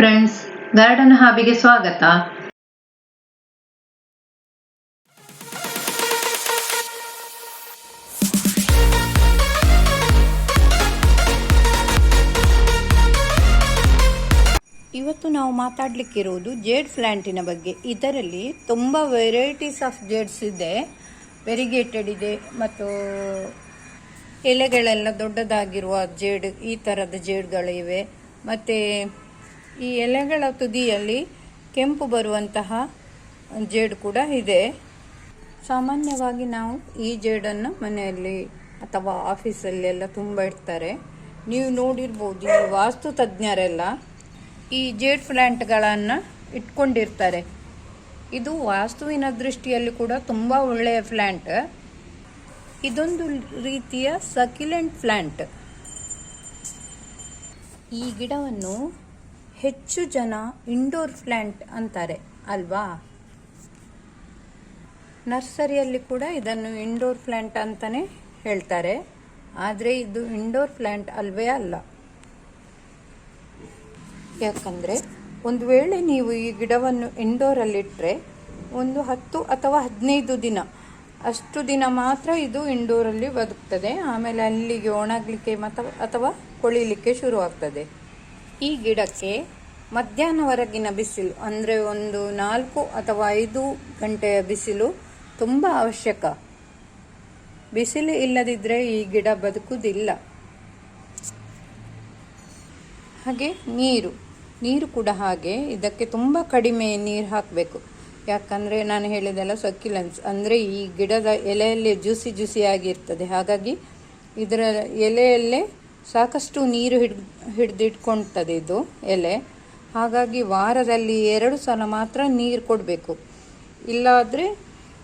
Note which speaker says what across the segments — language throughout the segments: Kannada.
Speaker 1: ಫ್ರೆಂಡ್ಸ್ ಗಾರ್ಡನ್ ಹಾಬಿಗೆ ಸ್ವಾಗತ.
Speaker 2: ಇವತ್ತು ನಾವು ಮಾತಾಡಲಿಕ್ಕಿರುವುದು ಜೇಡ್ ಪ್ಲ್ಯಾಂಟಿನ ಬಗ್ಗೆ. ಇದರಲ್ಲಿ ತುಂಬ ವೆರೈಟೀಸ್ ಆಫ್ ಜೇಡ್ಸ್ ಇದೆ. ವೆರಿಗೇಟೆಡ್ ಇದೆ, ಮತ್ತು ಎಲೆಗಳೆಲ್ಲ ದೊಡ್ಡದಾಗಿರುವ ಜೇಡ್, ಈ ಥರದ ಜೇಡ್ಗಳಿವೆ. ಮತ್ತು ಈ ಎಲೆಗಳ ತುದಿಯಲ್ಲಿ ಕೆಂಪು ಬರುವಂತಹ ಜೇಡ್ ಕೂಡ ಇದೆ. ಸಾಮಾನ್ಯವಾಗಿ ನಾವು ಈ ಜೇಡನ್ನು ಮನೆಯಲ್ಲಿ ಅಥವಾ ಆಫೀಸಲ್ಲೆಲ್ಲ ತುಂಬ ಇಡ್ತಾರೆ. ನೀವು ನೋಡಿರ್ಬೋದು, ಈ ವಾಸ್ತು ತಜ್ಞರೆಲ್ಲ ಈ ಜೇಡ್ ಪ್ಲ್ಯಾಂಟ್ಗಳನ್ನು ಇಟ್ಕೊಂಡಿರ್ತಾರೆ. ಇದು ವಾಸ್ತುವಿನ ದೃಷ್ಟಿಯಲ್ಲಿ ಕೂಡ ತುಂಬ ಒಳ್ಳೆಯ ಪ್ಲ್ಯಾಂಟ್ ಇದೊಂದು ರೀತಿಯ ಸಕ್ಯುಲೆಂಟ್ ಪ್ಲ್ಯಾಂಟ್ ಈ ಗಿಡವನ್ನು ಹೆಚ್ಚು ಜನ ಇಂಡೋರ್ ಪ್ಲ್ಯಾಂಟ್ ಅಂತಾರೆ, ಅಲ್ವಾ? ನರ್ಸರಿಯಲ್ಲಿ ಕೂಡ ಇದನ್ನು ಇಂಡೋರ್ ಪ್ಲ್ಯಾಂಟ್ ಅಂತಲೇ ಹೇಳ್ತಾರೆ. ಆದರೆ ಇದು ಇಂಡೋರ್ ಪ್ಲ್ಯಾಂಟ್ ಅಲ್ವೇ ಅಲ್ಲ. ಯಾಕಂದರೆ ಒಂದು ವೇಳೆ ನೀವು ಈ ಗಿಡವನ್ನು ಇಂಡೋರಲ್ಲಿಟ್ಟರೆ ಒಂದು ಹತ್ತು ಅಥವಾ ಹದಿನೈದು ದಿನ, ಅಷ್ಟು ದಿನ ಮಾತ್ರ ಇದು ಇಂಡೋರಲ್ಲಿ ಬದುಕ್ತದೆ. ಆಮೇಲೆ ಅಲ್ಲಿಗೆ ಒಣಗಲಿಕ್ಕೆ ಮತ ಅಥವಾ ಕೊಳಿಲಿಕ್ಕೆ ಶುರುವಾಗ್ತದೆ. ಈ ಗಿಡಕ್ಕೆ ಮಧ್ಯಾಹ್ನವರೆಗಿನ ಬಿಸಿಲು, ಅಂದರೆ ಒಂದು ನಾಲ್ಕು ಅಥವಾ ಐದು ಗಂಟೆಯ ಬಿಸಿಲು ತುಂಬ ಅವಶ್ಯಕ. ಬಿಸಿಲು ಇಲ್ಲದಿದ್ದರೆ ಈ ಗಿಡ ಬದುಕುವುದಿಲ್ಲ. ಹಾಗೆ ನೀರು. ನೀರು ಕೂಡ ಹಾಗೆ, ಇದಕ್ಕೆ ತುಂಬ ಕಡಿಮೆ ನೀರು ಹಾಕಬೇಕು. ಯಾಕಂದರೆ ನಾನು ಹೇಳಿದೆಲ್ಲ ಸಕ್ಯುಲೆನ್ಸ್ ಅಂದರೆ ಈ ಗಿಡದ ಎಲೆಯಲ್ಲೇ ಜ್ಯೂಸಿ ಜ್ಯೂಸಿಯಾಗಿರ್ತದೆ. ಹಾಗಾಗಿ ಇದರ ಎಲೆಯಲ್ಲೇ ಸಾಕಷ್ಟು ನೀರು ಹಿಡ್, ಹಿಡಿದಿಟ್ಕೊಳ್ತದೆ ಇದು ಎಲೆ. ಹಾಗಾಗಿ ವಾರದಲ್ಲಿ ಎರಡು ಸಲ ಮಾತ್ರ ನೀರು ಕೊಡಬೇಕು. ಇಲ್ಲಾದರೆ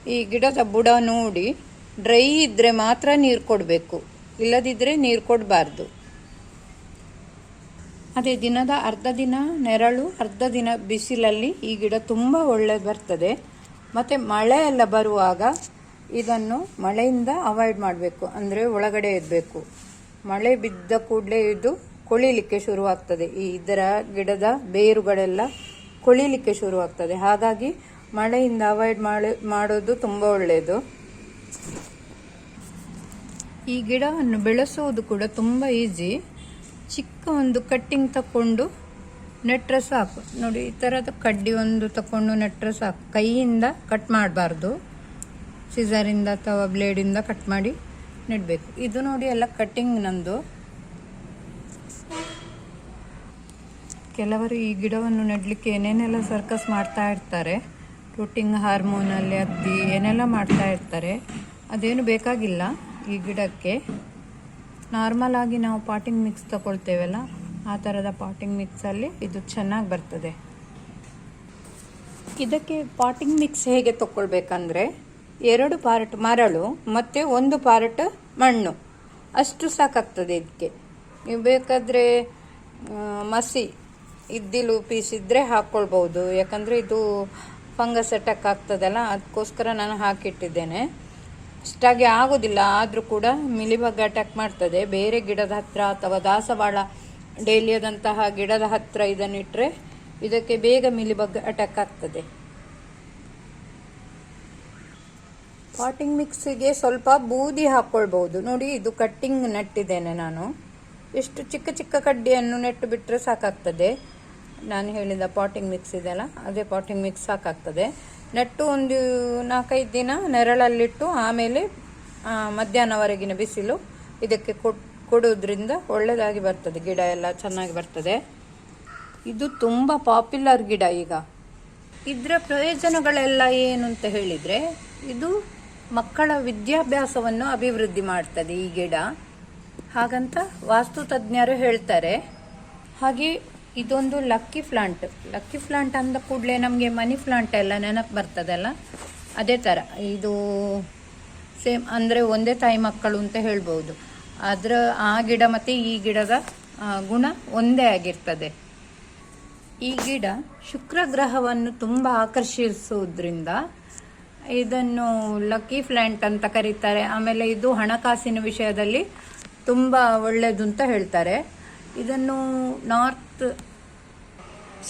Speaker 2: ಈ ಗಿಡದ ಬುಡ ನೋಡಿ, ಡ್ರೈ ಇದ್ದರೆ ಮಾತ್ರ ನೀರು ಕೊಡಬೇಕು. ಇಲ್ಲದಿದ್ದರೆ ನೀರು ಕೊಡಬಾರ್ದು. ಅದೇ ದಿನದ ಅರ್ಧ ದಿನ ನೆರಳು, ಅರ್ಧ ದಿನ ಬಿಸಿಲಲ್ಲಿ ಈ ಗಿಡ ತುಂಬ ಒಳ್ಳೆ ಬರ್ತದೆ. ಮತ್ತು ಮಳೆ ಎಲ್ಲ ಬರುವಾಗ ಇದನ್ನು ಮಳೆಯಿಂದ ಅವಾಯ್ಡ್ ಮಾಡಬೇಕು. ಅಂದರೆ ಒಳಗಡೆ ಇರಬೇಕು ಮಳೆ ಬಿದ್ದ ಕೂಡಲೇ ಇದು ಕೊಳಿಲಿಕ್ಕೆ ಶುರುವಾಗ್ತದೆ. ಈ ಇದರ ಗಿಡದ ಬೇರುಗಳೆಲ್ಲ ಕೊಳಿಲಿಕ್ಕೆ ಶುರುವಾಗ್ತದೆ. ಹಾಗಾಗಿ ಮಳೆಯಿಂದ ಅವಾಯ್ಡ್ ಮಾಡಿ, ಮಾಡೋದು ತುಂಬ ಒಳ್ಳೆಯದು ಈ ಗಿಡವನ್ನು ಬೆಳೆಸುವುದು ಕೂಡ ತುಂಬ ಈಸಿ. ಚಿಕ್ಕ ಒಂದು ಕಟ್ಟಿಂಗ್ ತಕೊಂಡು ನೆಟ್ಟರೆ ಸಾಕು. ನೋಡಿ, ಈ ಥರದ ಕಡ್ಡಿ ಒಂದು ತಕೊಂಡು ನೆಟ್ಟರೆ ಸಾಕು. ಕೈಯಿಂದ ಕಟ್ ಮಾಡಬಾರ್ದು. ಸಿಸರಿಂದ ಅಥವಾ ಬ್ಲೇಡಿಂದ ಕಟ್ ಮಾಡಿ ನೆಡಬೇಕು. ಇದು ನೋಡಿ ಎಲ್ಲ ಕಟ್ಟಿಂಗ್ ನಂದು. ಕೆಲವರು ಈ ಗಿಡವನ್ನು ನೆಡಲಿಕ್ಕೆ ಏನೇನೆಲ್ಲ ಸರ್ಕಸ್ ಮಾಡ್ತಾ ಇರ್ತಾರೆ. ರೂಟಿಂಗ್ ಹಾರ್ಮೋನಲ್ಲಿ ಅದ್ದಿ, ಏನೆಲ್ಲ ಮಾಡ್ತಾ ಇರ್ತಾರೆ. ಅದೇನು ಬೇಕಾಗಿಲ್ಲ ಈ ಗಿಡಕ್ಕೆ. ನಾರ್ಮಲ್ ಆಗಿ ನಾವು ಪಾಟಿಂಗ್ ಮಿಕ್ಸ್ ತಗೊಳ್ತೇವಲ್ಲ, ಆ ಥರದ ಪಾಟಿಂಗ್ ಮಿಕ್ಸಲ್ಲಿ ಇದು ಚೆನ್ನಾಗಿ ಬರ್ತದೆ. ಇದಕ್ಕೆ ಪಾಟಿಂಗ್ ಮಿಕ್ಸ್ ಹೇಗೆ ತಗೊಳ್ಬೇಕಂದ್ರೆ ಎರಡು ಪಾರ್ಟ್ ಮರಳು, ಮತ್ತು ಒಂದು ಪಾರ್ಟ್ ಮಣ್ಣು. ಅಷ್ಟು ಸಾಕಾಗ್ತದೆ ಇದಕ್ಕೆ ನೀವು ಬೇಕಾದರೆ ಮಸಿ ಇದ್ದಿಲು ಪೀಸ್ ಇದ್ದರೆ ಹಾಕ್ಕೊಳ್ಬೋದು ಯಾಕಂದರೆ ಇದು ಫಂಗಸ್ ಅಟ್ಯಾಕ್ ಆಗ್ತದಲ್ಲ ಅದಕ್ಕೋಸ್ಕರ ನಾನು ಹಾಕಿಟ್ಟಿದ್ದೇನೆ. ಅಷ್ಟಾಗಿ ಆಗೋದಿಲ್ಲ, ಆದರೂ ಕೂಡ ಮಿಲಿಬಗ್ ಅಟ್ಯಾಕ್ ಮಾಡ್ತದೆ. ಬೇರೆ ಗಿಡದ ಹತ್ರ ಅಥವಾ ದಾಸವಾಳ ಡೇಲಿಯದಂತಹ ಗಿಡದ ಹತ್ರ ಇದನ್ನಿಟ್ಟರೆ ಇದಕ್ಕೆ ಬೇಗ ಮಿಲಿಬಗ್ ಅಟ್ಯಾಕ್ ಆಗ್ತದೆ. ಪಾಟಿಂಗ್ ಮಿಕ್ಸಿಗೆ ಸ್ವಲ್ಪ ಬೂದಿ ಹಾಕ್ಕೊಳ್ಬಹುದು ನೋಡಿ, ಇದು ಕಟ್ಟಿಂಗ್ ನೆಟ್ಟಿದ್ದೇನೆ ನಾನು. ಎಷ್ಟು ಚಿಕ್ಕ ಚಿಕ್ಕ ಕಡ್ಡಿಯನ್ನು ನೆಟ್ಟು ಬಿಟ್ಟರೆ ಸಾಕಾಗ್ತದೆ. ನಾನು ಹೇಳಿದ ಪಾಟಿಂಗ್ ಮಿಕ್ಸ್ ಇದೆಯಲ್ಲ, ಅದೇ ಪಾಟಿಂಗ್ ಮಿಕ್ಸ್ ಸಾಕಾಗ್ತದೆ. ನೆಟ್ಟು ಒಂದು ನಾಲ್ಕೈದು ದಿನ ನೆರಳಲ್ಲಿಟ್ಟು ಆಮೇಲೆ ಮಧ್ಯಾಹ್ನವರೆಗಿನ ಬಿಸಿಲು ಇದಕ್ಕೆ ಕೊಡೋದ್ರಿಂದ ಒಳ್ಳೆಯದಾಗಿ ಬರ್ತದೆ. ಗಿಡ ಎಲ್ಲ ಚೆನ್ನಾಗಿ ಬರ್ತದೆ. ಇದು ತುಂಬ ಪಾಪ್ಯುಲರ್ ಗಿಡ ಈಗ. ಇದರ ಪ್ರಯೋಜನಗಳೆಲ್ಲ ಏನು ಅಂತ ಹೇಳಿದರೆ, ಇದು ಮಕ್ಕಳ ವಿದ್ಯಾಭ್ಯಾಸವನ್ನು ಅಭಿವೃದ್ಧಿ ಮಾಡ್ತದೆ ಈ ಗಿಡ. ಹಾಗಂತ ವಾಸ್ತು ತಜ್ಞರು ಹೇಳ್ತಾರೆ, ಹಾಗೆ ಇದೊಂದು ಲಕ್ಕಿ ಪ್ಲಾಂಟ್. ಲಕ್ಕಿ ಪ್ಲಾಂಟ್ ಅಂದ ಕೂಡಲೇ ನಮಗೆ ಮನಿ ಪ್ಲಾಂಟ್ ಎಲ್ಲ ನೆನಪು ಬರ್ತದಲ್ಲ? ಅದೇ ಥರ ಇದು ಸೇಮ್ ಅಂದರೆ ಒಂದೇ ತಾಯಿ ಮಕ್ಕಳು ಅಂತ ಹೇಳ್ಬೋದು. ಅದರ ಆ ಗಿಡ ಮತ್ತು ಈ ಗಿಡದ ಗುಣ ಒಂದೇ ಆಗಿರ್ತದೆ. ಈ ಗಿಡ ಶುಕ್ರ ಗ್ರಹವನ್ನು ತುಂಬ ಆಕರ್ಷಿಸುವುದರಿಂದ ಇದನ್ನು ಲಕ್ಕಿ ಪ್ಲ್ಯಾಂಟ್ ಅಂತ ಕರೀತಾರೆ. ಆಮೇಲೆ ಇದು ಹಣಕಾಸಿನ ವಿಷಯದಲ್ಲಿ ತುಂಬ ಒಳ್ಳೆಯದು ಅಂತ ಹೇಳ್ತಾರೆ. ಇದನ್ನು ನಾರ್ತ್,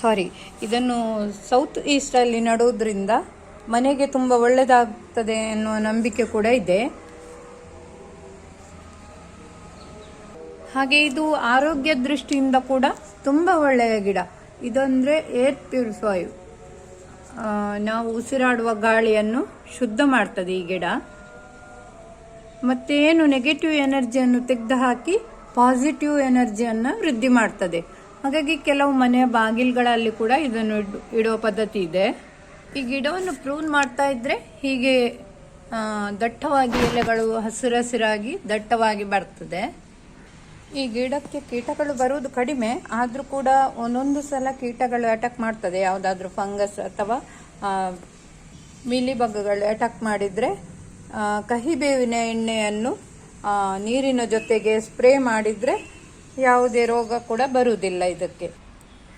Speaker 2: ಸಾರಿ, ಇದನ್ನು ಸೌತ್ ಈಸ್ಟಲ್ಲಿ ನಡೋದ್ರಿಂದ ಮನೆಗೆ ತುಂಬ ಒಳ್ಳೆಯದಾಗ್ತದೆ ಅನ್ನುವ ನಂಬಿಕೆ ಕೂಡ ಇದೆ. ಹಾಗೆ ಇದು ಆರೋಗ್ಯ ದೃಷ್ಟಿಯಿಂದ ಕೂಡ ತುಂಬ ಒಳ್ಳೆಯ ಗಿಡ. ಇದಂದರೆ ಏರ್ ಪ್ಯೂರಿಫೈವ್ ನಾವು ಉಸಿರಾಡುವ ಗಾಳಿಯನ್ನು ಶುದ್ಧ ಮಾಡ್ತದೆ ಈ ಗಿಡ. ಮತ್ತೇನು ನೆಗೆಟಿವ್ ಎನರ್ಜಿಯನ್ನು ತೆಗೆದು ಹಾಕಿ ಪಾಸಿಟಿವ್ ಎನರ್ಜಿಯನ್ನು ವೃದ್ಧಿ ಮಾಡ್ತದೆ. ಹಾಗಾಗಿ ಕೆಲವು ಮನೆಯ ಬಾಗಿಲುಗಳಲ್ಲಿ ಕೂಡ ಇದನ್ನು ಇಡೋ ಪದ್ಧತಿ ಇದೆ. ಈ ಗಿಡವನ್ನು ಪ್ರೂನ್ ಮಾಡ್ತಾ ಇದ್ರೆ ಹೀಗೆ ದಟ್ಟವಾಗಿ ಎಲೆಗಳು ಹಸಿರಸಿರಾಗಿ ದಟ್ಟವಾಗಿ ಬರ್ತದೆ. ಈ ಗಿಡಕ್ಕೆ ಕೀಟಗಳು ಬರುವುದು ಕಡಿಮೆ, ಆದರೂ ಕೂಡ ಒಂದೊಂದು ಸಲ ಕೀಟಗಳು ಅಟ್ಯಾಕ್ ಮಾಡ್ತದೆ. ಯಾವುದಾದ್ರೂ ಫಂಗಸ್ ಅಥವಾ ಮಿಲಿಬಗ್ಗಗಳು ಅಟ್ಯಾಕ್ ಮಾಡಿದರೆ ಕಹಿಬೇವಿನ ಎಣ್ಣೆಯನ್ನು ನೀರಿನ ಜೊತೆಗೆ ಸ್ಪ್ರೇ ಮಾಡಿದರೆ ಯಾವುದೇ ರೋಗ ಕೂಡ ಬರುವುದಿಲ್ಲ ಇದಕ್ಕೆ.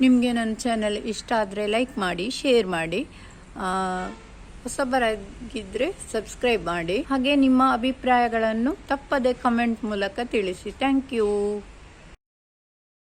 Speaker 2: ನಿಮಗೆ ನನ್ನ ಚಾನಲ್ ಇಷ್ಟ ಆದರೆ ಲೈಕ್ ಮಾಡಿ ಶೇರ್ ಮಾಡಿ. ಆ, ಹೊಸಬರಾಗಿದ್ದರೆ ಸಬ್ಸ್ಕ್ರೈಬ್ ಮಾಡಿ. ಹಾಗೆ ನಿಮ್ಮ ಅಭಿಪ್ರಾಯಗಳನ್ನು ತಪ್ಪದೆ ಕಮೆಂಟ್ ಮೂಲಕ ತಿಳಿಸಿ. Thank you